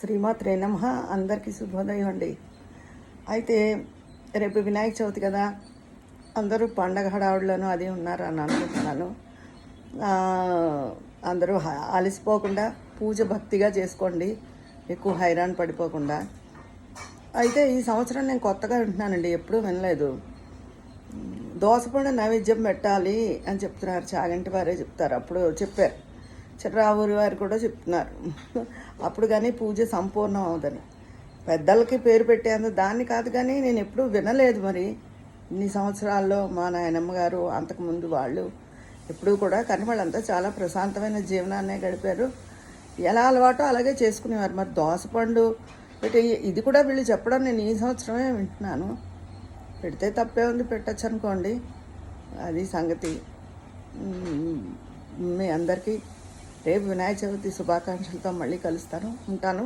శ్రీమాత్రే నమ. అందరికీ శుభోదయం అండి. అయితే రేపు వినాయక చవితి కదా. అందరూ పండగ హడావుడిలోనూ అది ఉన్నారు అని అనుకుంటున్నాను అందరూ హ- అలసిపోకుండా పూజ భక్తిగా చేసుకోండి. ఎక్కువ హైరాన్ పడిపోకుండా. అయితే ఈ సంవత్సరం నేను కొత్తగా వింటున్నానండి. ఎప్పుడూ వినలేదు. దోసపండు నైవేద్యం పెట్టాలి అని చెప్తున్నారు. చాగంటి వారే చెప్తారు. అప్పుడు చెప్పారు. చిట్రావూరి వారు కూడా చెప్తున్నారు. అప్పుడు కానీ పూజ సంపూర్ణం అవదని. పెద్దలకి పేరు పెట్టేంత దాన్ని కాదు కానీ నేను ఎప్పుడూ వినలేదు మరి. ఇన్ని సంవత్సరాల్లో మా నాయనమ్మ గారు అంతకుముందు వాళ్ళు ఎప్పుడూ కూడా కానీ వాళ్ళంతా చాలా ప్రశాంతమైన జీవనాన్నే గడిపారు. ఎలా అలవాటో అలాగే చేసుకునేవారు. మరి దోసపండు పెట్టి ఇది కూడా వీళ్ళు చెప్పడం నేను ఈ సంవత్సరమే వింటున్నాను. పెడితే తప్పే ఉంది పెట్టచ్చు అనుకోండి. అది సంగతి. మీ అందరికీ రేపు వినాయక చవితి శుభాకాంక్షలతో మళ్ళీ కలుస్తాను ఉంటాను